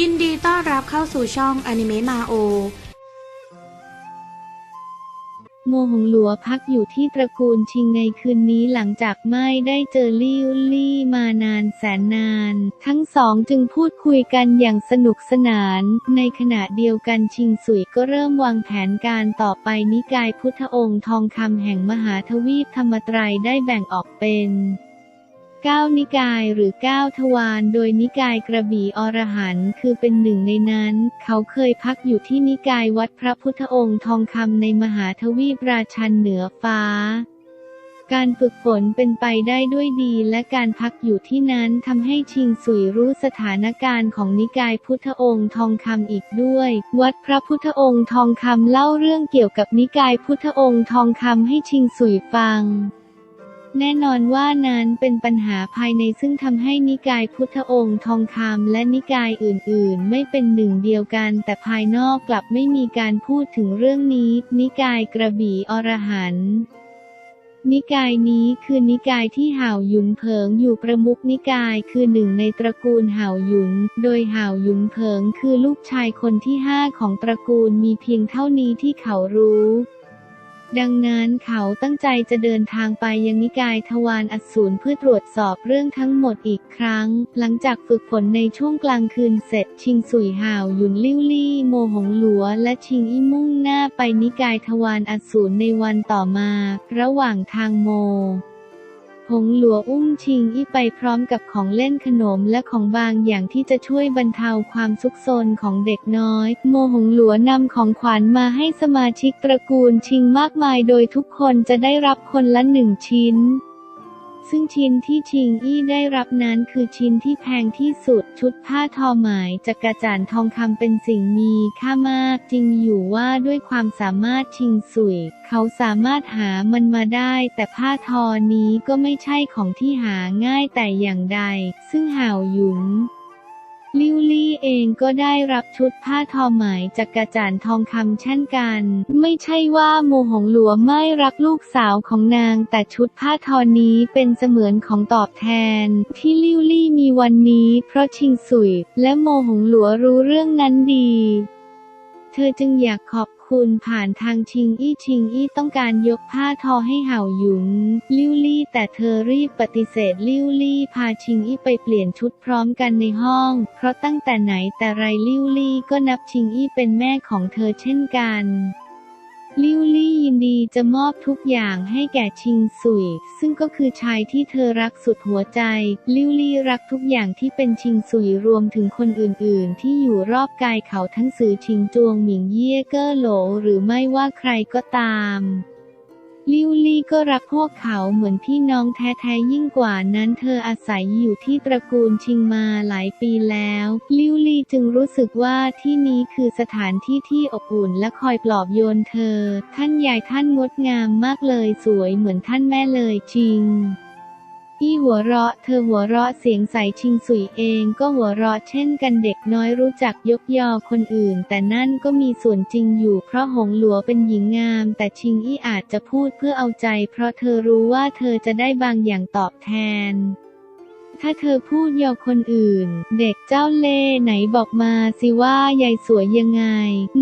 ยินดีต้อนรับเข้าสู่ช่องอนิเมะมาโอ โมหงหลัวพักอยู่ที่ตระกูลชิงในคืนนี้หลังจากไม่ได้เจอลี่ลลี่มานานแสนนาน ทั้งสองจึงพูดคุยกันอย่างสนุกสนาน ในขณะเดียวกันชิงสุยก็เริ่มวางแผนการต่อไปนิกายพุทธองค์ทองคำแห่งมหาทวีปธรรมไตรยได้แบ่งออกเป็น เก้านิกายหรือเก้าทวารโดยนิกายกระบี่อรหันต์คือเป็นหนึ่งในนั้น เขาเคยพักอยู่ที่นิกายวัดพระพุทธองค์ทองคำในมหาทวีปราชันเหนือฟ้า การฝึกฝนเป็นไปได้ด้วยดีและการพักอยู่ที่นั้นทำให้ชิงสุยรู้สถานการณ์ของนิกายพุทธองค์ทองคำอีกด้วย วัดพระพุทธองค์ทองคำเล่าเรื่องเกี่ยวกับนิกายพุทธองค์ทองคำให้ชิงสุยฟัง แน่นอนว่านั้นเป็นปัญหาภายในซึ่งทำให้นิกายพุทธองค์ทองคำและนิกายอื่นๆ ไม่เป็นหนึ่งเดียวกัน แต่ภายนอกกลับไม่มีการพูดถึงเรื่องนี้ นิกายกระบี่อรหันต์นิกายนี้คือนิกายที่ห่าวหยุนเผิงอยู่ประมุขนิกายคือหนึ่งในตระกูลห่าวหยุน โดยห่าวหยุนเผิงคือลูกชายคนที่ห้าของตระกูลมีเพียงเท่านี้ที่เขารู้ ดังนั้นเขาตั้งใจจะเดินทางไปยังนิกายทวารอสูรเพื่อตรวจสอบเรื่องทั้งหมดอีกครั้ง หลังจากฝึกฝนในช่วงกลางคืนเสร็จชิงสุยห่าวหยุนลิ้วลี่ โมหงหลัว และชิงอี้มุ่งหน้าไปนิกายทวารอสูรในวันต่อมา ระหว่างทางโม หงหลัวอุ้มชิงอี้ไปพร้อมกับของเล่นขนมและของบางอย่างที่จะช่วยบรรเทาความซุกซนของเด็กน้อย โมหงหลัวนำของขวัญมาให้สมาชิกตระกูลชิงมากมายโดยทุกคนจะได้รับคนละหนึ่งชิ้น ซึ่งชิ้นที่ชิงอี้ได้รับนั้นคือชิ้นที่แพงที่สุด ชุดผ้าทอไหมจักระจานทองคำเป็นสิ่งมีค่ามาก จริงอยู่ว่าด้วยความสามารถชิงสุย เขาสามารถหามันมาได้ แต่ผ้าทอนี้ก็ไม่ใช่ของที่หาง่ายแต่อย่างใด ซึ่งห่าวหยุน ลิวลี่เองก็ได้รับชุดผ้าทอไหมจากกระจานทองคำเช่นกัน ไม่ใช่ว่าโมหงหลัวไม่รักลูกสาวของนาง แต่ชุดผ้าทอนี้เป็นเสมือนของตอบแทน ที่ลิวลี่มีวันนี้เพราะชิงสุย และโมหงหลัวรู้เรื่องนั้นดี เธอจึงอยากขอบ คุณผ่านทางชิงอี้ชิงอี้ต้องการยกผ้าทอให้เห่าหยุน ลิวลี่ แต่เธอรีบปฏิเสธลิวลี่ พาชิงอี้ไปเปลี่ยนชุดพร้อมกันในห้อง เพราะตั้งแต่ไหนแต่ไรลิวลี่ก็นับชิงอี้เป็นแม่ของเธอเช่นกัน ลิวลี่ ยินดีจะมอบทุกอย่างให้แก่ชิงสุย ซึ่งก็คือชายที่เธอรักสุดหัวใจ ลิวลี่รักทุกอย่างที่เป็นชิงสุยรวมถึงคนอื่นๆ ที่อยู่รอบกายเขาทั้งสือชิงจวงหมิงเย่เก้อโหลหรือไม่ว่าใครก็ตาม ลิวลี่ก็รักพวกเขาเหมือนพี่น้องแท้ๆยิ่งกว่านั้นเธออาศัยอยู่ที่ตระกูลชิงมาหลายปีแล้ว ลิวลี่จึงรู้สึกว่าที่นี้คือสถานที่ที่อบอุ่นและคอยปลอบโยนเธอ ท่านยายท่านงดงามมากเลยสวยเหมือนท่านแม่เลยจริง อี้หัวเราะ เธอหัวเราะเสียงใสชิงสุยเองก็หัวเราะเช่นกันเด็กน้อยรู้จักยกยอคนอื่น แต่นั่นก็มีส่วนจริงอยู่เพราะหงหลัวเป็นหญิงงาม แต่ชิงอี้อาจจะพูดเพื่อเอาใจ เพราะเธอรู้ว่าเธอจะได้บางอย่างตอบแทน ถ้าเธอพูดยอคนอื่น เด็กเจ้าเล่ไหนบอกมาสิว่ายายสวยยังไง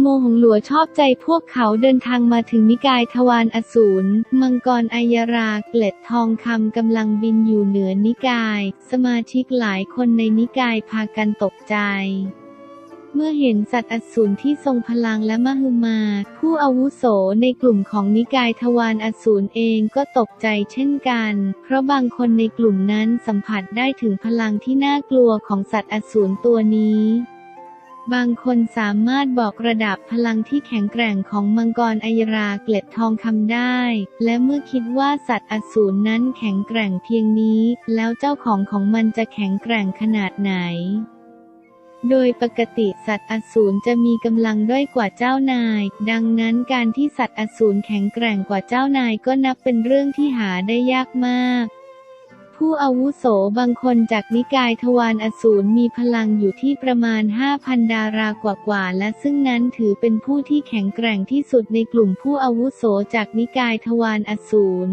โมหงหลัวชอบใจพวกเขาเดินทางมาถึงนิกายทวารอสูร มังกรอายราเกล็ดทองคำกำลังบินอยู่เหนือนิกาย สมาชิกหลายคนในนิกายพากันตกใจ เมื่อเห็นสัตว์อสูรที่ทรงพลังและมหึมา ผู้อาวุโสในกลุ่มของนิกายทวารอสูรเองก็ตกใจเช่นกัน เพราะบางคนในกลุ่มนั้นสัมผัสได้ถึงพลังที่น่ากลัวของสัตว์อสูรตัวนี้บางคนสามารถบอกระดับพลังที่แข็งแกร่งของมังกรอัยราเกล็ดทองคำได้ และเมื่อคิดว่าสัตว์อสูรนั้นแข็งแกร่งเพียงนี้ แล้วเจ้าของของมันจะแข็งแกร่งขนาดไหน โดยปกติสัตว์อสูรจะมีกำลังด้อยกว่าเจ้านาย ดังนั้นการที่สัตว์อสูรแข็งแกร่งกว่าเจ้านายก็นับเป็นเรื่องที่หาได้ยากมาก ผู้อาวุโสบางคนจากนิกายทวารอสูรมีพลังอยู่ที่ประมาณ 5,000 ดารากว่าๆและซึ่งนั้นถือเป็นผู้ที่แข็งแกร่งที่สุดในกลุ่มผู้อาวุโสจากนิกายทวารอสูร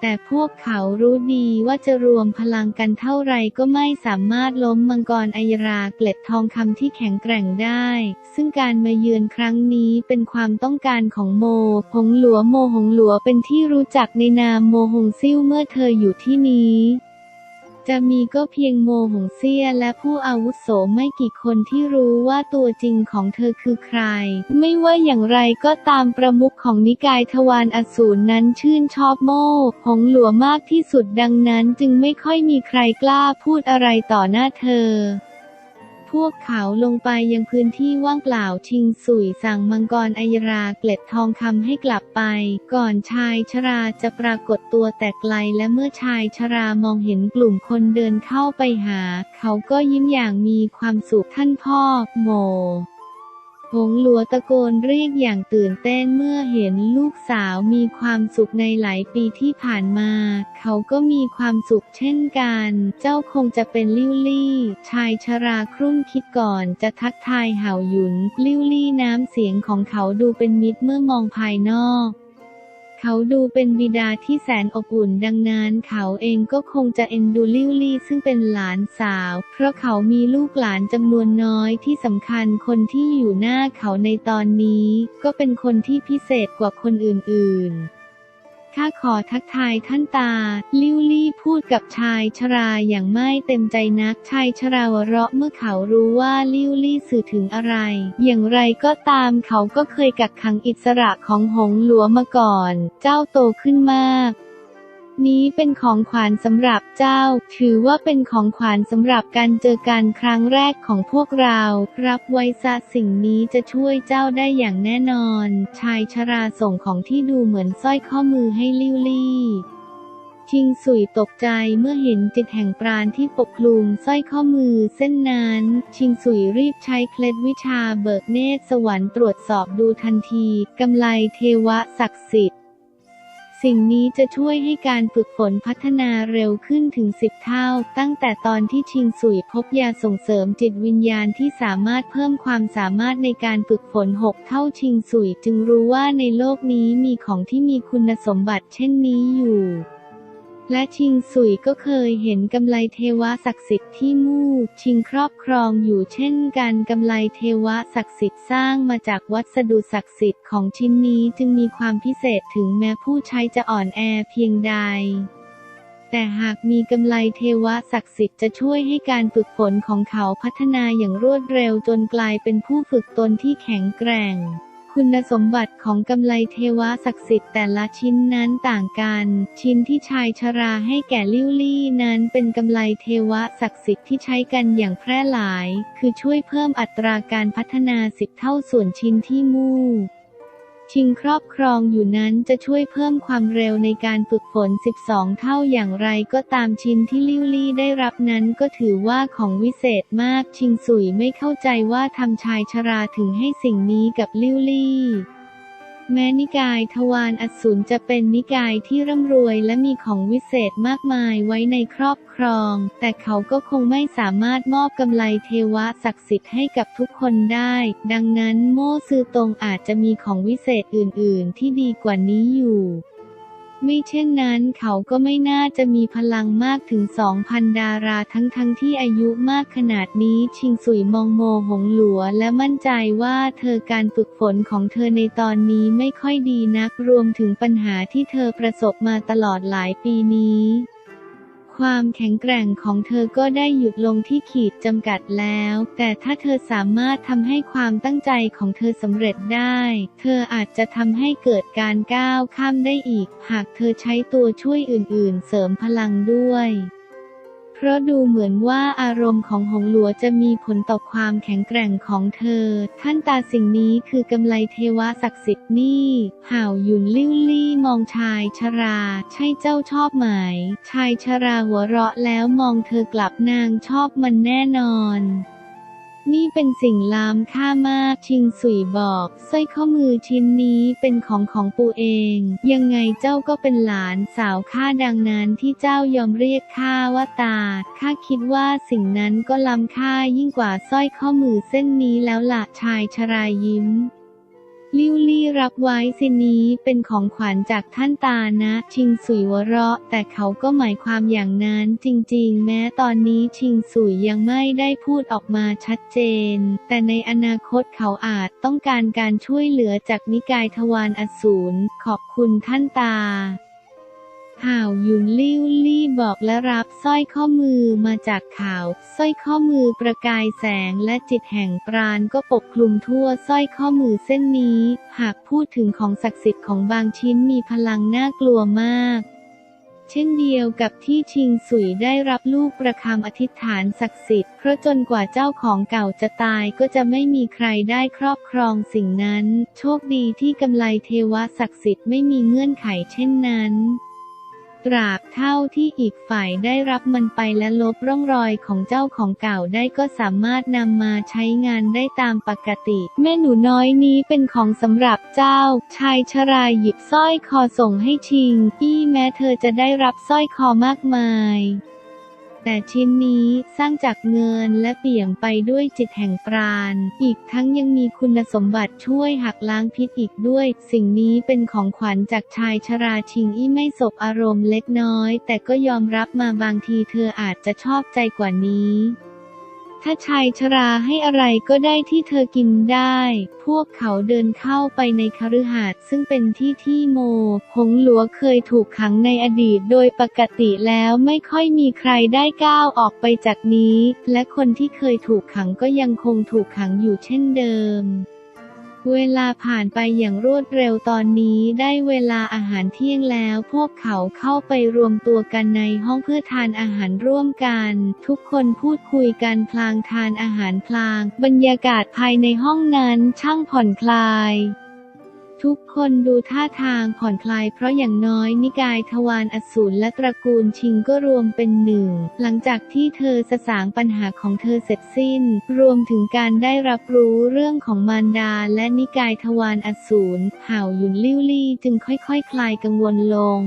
แต่พวกเขารู้ดีว่าจะรวมพลังกันเท่าไรก็ไม่สามารถล้มมังกรอัยราเกล็ดทองคำที่แข็งแกร่งได้ ซึ่งการมาเยือนครั้งนี้เป็นความต้องการของโม หงหลัวโมหงหลัวเป็นที่รู้จักในนามโมหงซิ่วเมื่อเธออยู่ที่นี้ จะมีก็เพียงโมหงเซียและผู้อาวุโสไม่กี่คนที่รู้ว่าตัวจริงของเธอคือใคร ไม่ว่าอย่างไรก็ตามประมุขของนิกายทวารอสูรนั้นชื่นชอบโมหงหลัวมากที่สุดดังนั้นจึงไม่ค่อยมีใครกล้าพูดอะไรต่อหน้าเธอ พวกเขาลงไปยังพื้นที่ว่างเปล่าชิงสุยสั่งมังกรอัยราเกล็ดทองคำให้กลับไป ก่อนชายชราจะปรากฏตัวแต่ไกลและเมื่อชายชรามองเห็นกลุ่มคนเดินเข้าไปหา เขาก็ยิ้มอย่างมีความสุขท่านพ่อโม หงหลัวตะโกนเรียกอย่างตื่นเต้นเมื่อเห็นลูกสาวมีความสุขในหลายปีที่ผ่านมา เขาก็มีความสุขเช่นกัน เจ้าคงจะเป็นลิวลี่ ชายชราครุ่นคิดก่อนจะทักทายเห่าหยุน ลิวลี่น้ำเสียงของเขาดูเป็นมิตรเมื่อมองภายนอก เขาดูเป็นบิดาที่แสนอบอุ่นดังนั้นเขาเองก็คงจะเอ็นดูลิวลี่ซึ่งเป็นหลานสาว เพราะเขามีลูกหลานจำนวนน้อยที่สำคัญคนที่อยู่หน้าเขาในตอนนี้ ก็เป็นคนที่พิเศษกว่าคนอื่นๆ ข้าขอทักทายท่านตา ลิวลี่พูดกับชายชราอย่างไม่เต็มใจนักชายชราวเราะเมื่อเขารู้ว่าลิวลี่สื่อถึงอะไร อย่างไรก็ตามเขาก็เคยกักขังอิสระของหงหลัวมาก่อน เจ้าโตขึ้นมาก นี้เป็นของขวัญสำหรับเจ้า ถือว่าเป็นของขวัญสำหรับการเจอกันครั้งแรกของพวกเรา รับไว้ซะสิ่งนี้จะช่วยเจ้าได้อย่างแน่นอน ชายชราส่งของที่ดูเหมือนสร้อยข้อมือให้ลิวลี่ชิงสุยตกใจเมื่อเห็นจิตแห่งปราณที่ปกคลุมสร้อยข้อมือเส้นนั้น ชิงสุยรีบใช้เคล็ดวิชาเบิกเนตรสวรรค์ตรวจสอบดูทันที กำไลเทวะศักดิ์สิทธิ์ สิ่งนี้จะช่วยให้การฝึกฝนพัฒนาเร็วขึ้นถึง 10 เท่า ตั้งแต่ตอนที่ชิงสุยพบยาส่งเสริมจิตวิญญาณที่สามารถเพิ่มความสามารถในการฝึกฝน 6 เท่าชิงสุยจึงรู้ว่าในโลกนี้มีของที่มีคุณสมบัติเช่นนี้อยู่ และชิงสุยก็เคยเห็นกำไลเทวะศักดิ์สิทธิ์ที่มู่ชิงครอบครองอยู่เช่นกันกำไลเทวะศักดิ์สิทธิ์สร้างมาจากวัสดุศักดิ์สิทธิ์ของชิ้นนี้จึงมีความพิเศษถึงแม้ผู้ใช้จะอ่อนแอเพียงใดแต่หากมีกำไลเทวะศักดิ์สิทธิ์จะช่วยให้การฝึกฝนของเขาพัฒนาอย่างรวดเร็วจนกลายเป็นผู้ฝึกตนที่แข็งแกร่ง คุณสมบัติของกำไลเทวะศักดิ์สิทธิ์แต่ละชิ้นนั้นต่างกัน ชิ้นที่ชายชราให้แก่ลิวลี่นั้นเป็นกำไลเทวะศักดิ์สิทธิ์ที่ใช้กันอย่างแพร่หลาย คือช่วยเพิ่มอัตราการพัฒนาสิบเท่าส่วนชิ้นที่มู่ ชิงครอบครองอยู่นั้นจะช่วยเพิ่มความเร็วในการฝึกฝน 12 เท่าอย่างไรก็ตามชิ้นที่ลิวลี่ได้รับนั้นก็ถือว่าของวิเศษมากชิงสุยไม่เข้าใจว่าทำชายชราถึงให้สิ่งนี้กับลิวลี่ แม้นิกายทวารอสูรจะเป็นนิกายที่ร่ำรวยและมีของวิเศษมากมายไว้ในครอบครอง แต่เขาก็คงไม่สามารถมอบกำไรเทวะศักดิ์สิทธิ์ให้กับทุกคนได้ ดังนั้นโมซือตงอาจจะมีของวิเศษอื่น ๆ ที่ดีกว่านี้อยู่ ไม่เช่นนั้นเขาก็ไม่น่าจะมีพลังมากถึง 2,000 ดาราทั้งๆทที่อายุมากขนาดนี้ชิงสุยมองโมหงหลัวและมั่นใจว่าเธอการฝึกฝนของเธอในตอนนี้ไม่ค่อยดีนักรวมถึงปัญหาที่เธอประสบมาตลอดหลายปีนี้ ความแข็งแกร่งของเธอก็ได้หยุดลงที่ขีดจำกัดแล้ว แต่ถ้าเธอสามารถทำให้ความตั้งใจของเธอสำเร็จได้ เธออาจจะทำให้เกิดการก้าวข้ามได้อีก หากเธอใช้ตัวช่วยอื่น ๆ เสริมพลังด้วย เพราะดูเหมือนว่าอารมณ์ของหงหลัวจะมีผลต่อความแข็งแกร่งของเธอ ท่านตาสิ่งนี้คือกำไลเทวะศักดิ์สิทธิ์นี่ ห่าวหยุนลิ้วลี่มองชายชรา ใช่เจ้าชอบไหม ชายชราหัวเราะแล้วมองเธอกลับนางชอบมันแน่นอน นี่เป็นสิ่งล้ำค่ามาก ชิงสุยบอกสร้อยข้อมือชิ้นนี้เป็นของของปูเอง ยังไงเจ้าก็เป็นหลานสาวข้าดังนั้นที่เจ้ายอมเรียกข้าว่าตา ข้าคิดว่าสิ่งนั้นก็ล้ำค่ายิ่งกว่าสร้อยข้อมือเส้นนี้แล้วละชายชรายยิ้ม ลิวลี่รับไว้สินี้เป็นของขวัญจากท่านตานะ ชิงสุยวเราะ แต่เขาก็หมายความอย่างนั้นจริงๆ แม้ตอนนี้ชิงสุยยังไม่ได้พูดออกมาชัดเจน แต่ในอนาคตเขาอาจต้องการการช่วยเหลือจากนิกายทวารอสูรขอบคุณท่านตา ห่าวยุนลิ้วลี่บอกและรับสร้อยข้อมือมาจากข่าวสร้อยข้อมือประกายแสงและจิตแห่งปราณก็ปกคลุมทั่วสร้อยข้อมือเส้นนี้ หากพูดถึงของศักดิ์สิทธิ์ของบางชิ้นมีพลังน่ากลัวมาก เช่นเดียวกับที่ชิงสุยได้รับลูกประคำอธิษฐานศักดิ์สิทธิ์เพราะจนกว่าเจ้าของเก่าจะตายก็จะไม่มีใครได้ครอบครองสิ่งนั้น โชคดีที่กำไลเทวะศักดิ์สิทธิ์ไม่มีเงื่อนไขเช่นนั้น ตราบเท่าที่อีกฝ่ายได้รับมันไปและลบร่องรอยของเจ้าของเก่าได้ก็สามารถนำมาใช้งานได้ตามปกติ แม่หนูน้อยนี้เป็นของสำหรับเจ้า ชายชรายหยิบสร้อยคอส่งให้ชิง อี้แม้เธอจะได้รับสร้อยคอมากมาย แต่ชิ้นนี้สร้างจากเงินและเปี่ยมไปด้วยจิตแห่งปราณ อีกทั้งยังมีคุณสมบัติช่วยหักล้างพิษอีกด้วย สิ่งนี้เป็นของขวัญจากชายชราชิงอี้ไม่สบอารมณ์เล็กน้อย แต่ก็ยอมรับมาบางทีเธออาจจะชอบใจกว่านี้ ถ้าชายชราให้อะไรก็ได้ที่เธอกินได้ พวกเขาเดินเข้าไปในคฤหาสน์ซึ่งเป็นที่ที่โม หงหลัวเคยถูกขังในอดีตโดยปกติแล้วไม่ค่อยมีใครได้ก้าวออกไปจากนี้ และคนที่เคยถูกขังก็ยังคงถูกขังอยู่เช่นเดิม เวลาผ่านไปอย่างรวดเร็วตอนนี้ได้เวลาอาหารเที่ยงแล้ว พวกเขาเข้าไปรวมตัวกันในห้องเพื่อทานอาหารร่วมกัน ทุกคนพูดคุยกันพลางทานอาหารพลาง บรรยากาศภายในห้องนั้นช่างผ่อนคลาย ทุกคนดูท่าทางผ่อนคลายเพราะอย่างน้อยนิกายทวารอสูรและตระกูลชิงก็รวมเป็นหนึ่ง หลังจากที่เธอสสางปัญหาของเธอเสร็จสิ้น รวมถึงการได้รับรู้เรื่องของมารดาและนิกายทวารอสูรห่าหยุนลิ้วลี่จึงค่อยๆคคลายกังวลลง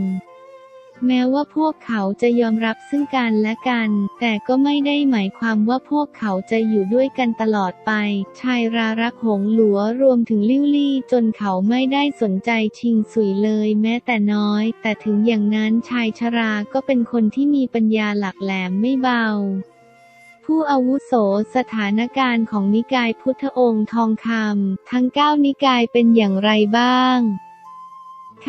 แม้ว่าพวกเขาจะยอมรับซึ่งกันและกัน แต่ก็ไม่ได้หมายความว่าพวกเขาจะอยู่ด้วยกันตลอดไป ชายรารักหงหลัวรวมถึงลิ่วลี่จนเขาไม่ได้สนใจชิงสุยเลยแม้แต่น้อย แต่ถึงอย่างนั้นชายชราก็เป็นคนที่มีปัญญาหลักแหลมไม่เบาผู้อาวุโสสถานการณ์ของนิกายพุทธองค์ทองคำทั้งเก้านิกายเป็นอย่างไรบ้าง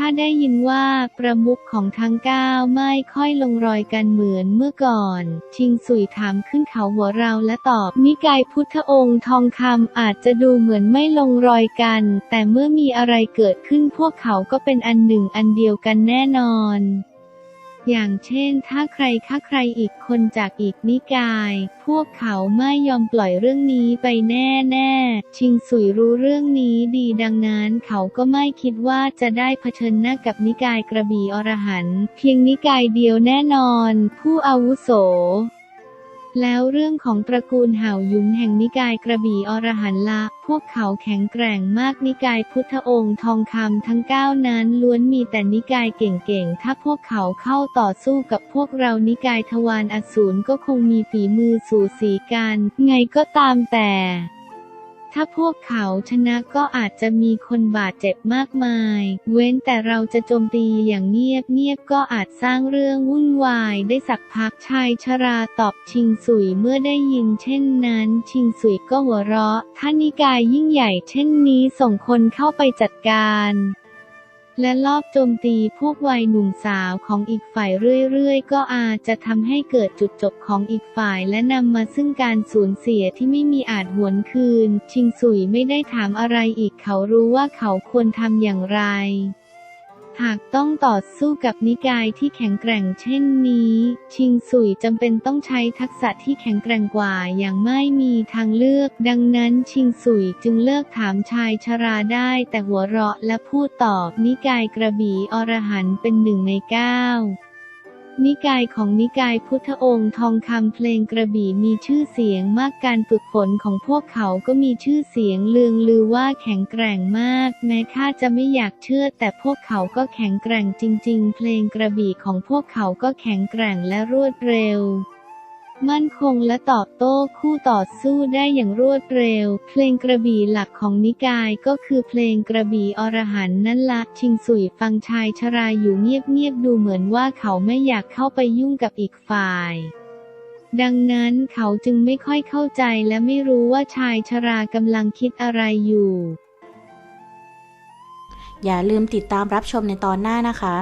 ถ้าได้ยินว่าประมุขของทั้งเก้าไม่ค่อยลงรอยกันเหมือนเมื่อก่อน ชิงสุยถามขึ้นเขาหัวเราและตอบ นิกายพุทธองค์ทองคำอาจจะดูเหมือนไม่ลงรอยกัน แต่เมื่อมีอะไรเกิดขึ้นพวกเขาก็เป็นอันหนึ่งอันเดียวกันแน่นอน อย่างเช่น ถ้าใครฆ่าใครอีกคนจากอีกนิกาย พวกเขาไม่ยอมปล่อยเรื่องนี้ไปแน่แน่ๆชิงสุยรู้เรื่องนี้ดีดังนั้นเขาก็ไม่คิดว่าจะได้เผชิญหน้ากับนิกายกระบี่อรหันต์เพียงนิกายเดียวแน่นอน ผู้อาวุโส แล้วเรื่องของตระกูลเห่ายุนแห่งนิกายกระบี่อรหันต์ละ พวกเขาแข็งแกร่งมากนิกายพุทธองค์ทองคำทั้งเก้านั้นล้วนมีแต่นิกายเก่งๆ ถ้าพวกเขาเข้าต่อสู้กับพวกเรานิกายทวารอสูรก็คงมีฝีมือสูสีกัน ไงก็ตามแต่ ถ้าพวกเขาชนะก็อาจจะมีคนบาดเจ็บมากมาย เว้นแต่เราจะโจมตีอย่างเงียบเงียบๆก็อาจสร้างเรื่องวุ่นวายได้สักพักชายชราตอบชิงสุยเมื่อได้ยินเช่นนั้น ชิงสุยก็หัวเราะท่านิกายยิ่งใหญ่เช่นนี้ส่งคนเข้าไปจัดการ และลอบโจมตีพวกวัยหนุ่มสาวของอีกฝ่ายเรื่อยๆ ก็อาจจะทำให้เกิดจุดจบของอีกฝ่ายและนำมาซึ่งการสูญเสียที่ไม่มีอาจหวนคืน ชิงสุยไม่ได้ถามอะไรอีกเขารู้ว่าเขาควรทำอย่างไร หากต้องต่อสู้กับนิกายที่แข็งแกร่งเช่นนี้ ชิงสุยจำเป็นต้องใช้ทักษะที่แข็งแกร่งกว่าอย่างไม่มีทางเลือก ดังนั้นชิงสุยจึงเลิกถามชายชราได้แต่หัวเราะและพูดตอบนิกายกระบี่อรหันต์เป็นหนึ่งในเก้า นิกายของนิกายพุทธองค์ทองคำเพลงกระบี่มีชื่อเสียงมากการฝึกฝนของพวกเขาก็มีชื่อเสียงเลืองลือว่าแข็งแกร่งมาก แม้ข้าจะไม่อยากเชื่อ แต่พวกเขาก็แข็งแกร่งจริง ๆ เพลงกระบี่ของพวกเขาก็แข็งแกร่งและรวดเร็ว มั่นคงและตอบโต้คู่ต่อสู้ได้อย่างรวดเร็ว เพลงกระบี่หลักของนิกายก็คือเพลงกระบี่อรหันนั่นละชิงสุยฟังชายชราอยู่เงียบๆดูเหมือนว่าเขาไม่อยากเข้าไปยุ่งกับอีกฝ่ายดังนั้นเขาจึงไม่ค่อยเข้าใจและไม่รู้ว่าชายชรากำลังคิดอะไรอยู่ อย่าลืมติดตามรับชมในตอนหน้านะคะ